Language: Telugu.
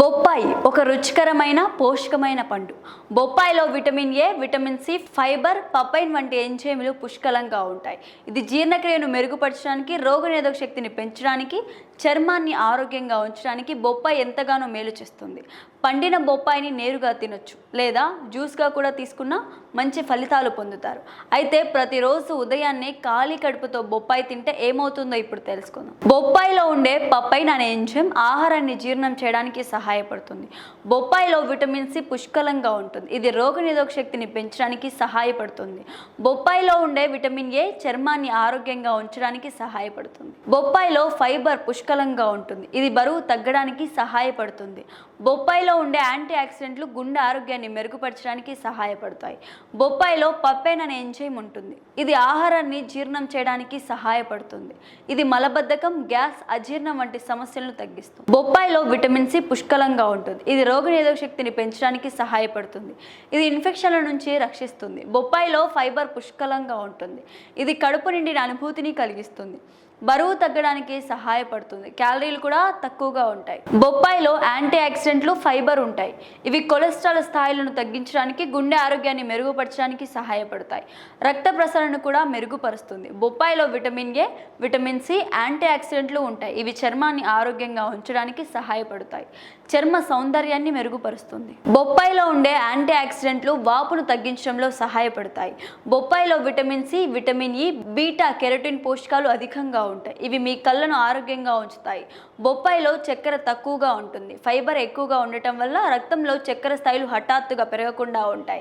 బొప్పాయి ఒక రుచికరమైన పోషకమైన పండు. బొప్పాయిలో vitamin A vitamin C fibre papain వంటి ఎంజైములు పుష్కలంగా ఉంటాయి. ఇది జీర్ణక్రియను మెరుగుపరచడానికి రోగనిరోధక శక్తిని పెంచడానికి చర్మాన్ని ఆరోగ్యంగా ఉంచడానికి బొప్పాయి ఎంతగానో మేలు చేస్తుంది. పండిన బొప్పాయిని నేరుగా తినొచ్చు లేదా జ్యూస్గా కూడా తీసుకున్న మంచి ఫలితాలు పొందుతారు. అయితే ప్రతిరోజు ఉదయాన్నే ఖాళీ కడుపుతో బొప్పాయి తింటే ఏమవుతుందో ఇప్పుడు తెలుసుకుందాం. బొప్పాయిలో ఉండే పప్పైన్ అనే ఎంజైమ్ ఆహారాన్ని జీర్ణం చేయడానికి సహాయపడుతుంది. బొప్పాయిలో విటమిన్ సి పుష్కలంగా ఉంటుంది. ఇది రోగనిరోధక శక్తిని పెంచడానికి సహాయపడుతుంది. బొప్పాయిలో ఉండే విటమిన్ ఏ చర్మాన్ని ఆరోగ్యంగా ఉంచడానికి సహాయపడుతుంది. బొప్పాయిలో ఫైబర్ పుష్కలంగా ఉంటుంది. ఇది బరువు తగ్గడానికి సహాయపడుతుంది. బొప్పాయిలో ఉండే యాంటీ ఆక్సిడెంట్లు గుండె ఆరోగ్యాన్ని మెరుగుపరచడానికి సహాయపడతాయి. బొప్పాయిలో పప్పైన్ అనే ఎంజైమ్ ఉంటుంది. ఇది ఆహారాన్ని జీర్ణం చేయడానికి సహాయపడుతుంది. ఇది మలబద్ధకం గ్యాస్ అజీర్ణం వంటి సమస్యలను తగ్గిస్తుంది. బొప్పాయిలో విటమిన్ సి పుష్కలంగా ఉంటుంది. ఇది రోగనిరోధక శక్తిని పెంచడానికి సహాయపడుతుంది. ఇది ఇన్ఫెక్షన్ల నుంచి రక్షిస్తుంది. బొప్పాయిలో ఫైబర్ పుష్కలంగా ఉంటుంది. ఇది కడుపు నిండిన అనుభూతిని కలిగిస్తుంది. బరువు తగ్గడానికి సహాయపడుతుంది. క్యాలరీలు కూడా తక్కువగా ఉంటాయి. బొప్పాయిలో యాంటీ ఆక్సిడెంట్లు ఫైబర్ ఉంటాయి. ఇవి కొలెస్ట్రాల్ స్థాయిలను తగ్గించడానికి గుండె ఆరోగ్యాన్ని మెరుగుపరచడానికి సహాయపడతాయి. రక్త ప్రసరణ కూడా మెరుగుపరుస్తుంది. బొప్పాయిలో vitamin A vitamin C anti ఆక్సిడెంట్లు ఉంటాయి. ఇవి చర్మాన్ని ఆరోగ్యంగా ఉంచడానికి సహాయపడతాయి. చర్మ సౌందర్యాన్ని మెరుగుపరుస్తుంది. బొప్పాయిలో ఉండే యాంటీ ఆక్సిడెంట్లు వాపును తగ్గించడంలో సహాయపడతాయి. బొప్పాయిలో vitamin C vitamin E beta carotene పోషకాలు అధికంగా ఉంటాయి ఇవి మీ కళ్ళను ఆరోగ్యంగా ఉంచుతాయి. బొప్పాయిలో చక్కెర తక్కువగా ఉంటుంది. ఫైబర్ ఎక్కువగా ఉండటం వల్ల రక్తంలో చక్కెర స్థాయిలు హఠాత్తుగా పెరగకుండా ఉంటాయి.